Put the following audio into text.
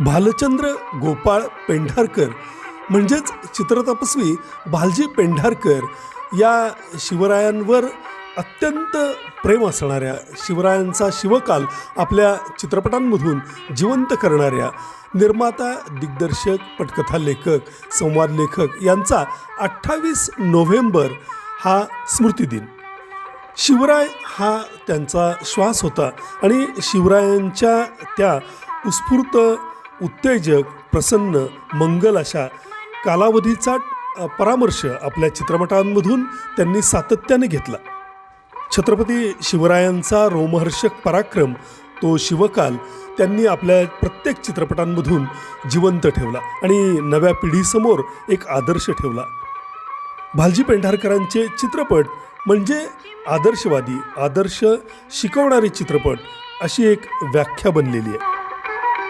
भालचंद्र गोपाळ पेंढारकर म्हणजेच चित्रतपस्वी भालजी पेंढारकर या शिवरायांवर अत्यंत प्रेम असणाऱ्या शिवरायांचा शिवकाल आपल्या चित्रपटांमधून जिवंत करणाऱ्या निर्माता दिग्दर्शक पटकथा लेखक संवाद लेखक यांचा अठ्ठावीस नोव्हेंबर हा स्मृतिदिन शिवराय हा त्यांचा श्वास होता आणि शिवरायांच्या त्या उत्स्फूर्त उत्तेजक प्रसन्न मंगल अशा कालावधीचा परामर्श आपल्या चित्रपटांमधून त्यांनी सातत्याने घेतला. छत्रपती शिवरायांचा रोमहर्षक पराक्रम तो शिवकाल त्यांनी आपल्या प्रत्येक चित्रपटांमधून जिवंत ठेवला आणि नव्या पिढीसमोर एक आदर्श ठेवला. भालजी पेंढारकरांचे चित्रपट म्हणजे आदर्शवादी आदर्श शिकवणारे चित्रपट अशी एक व्याख्या बनलेली आहे.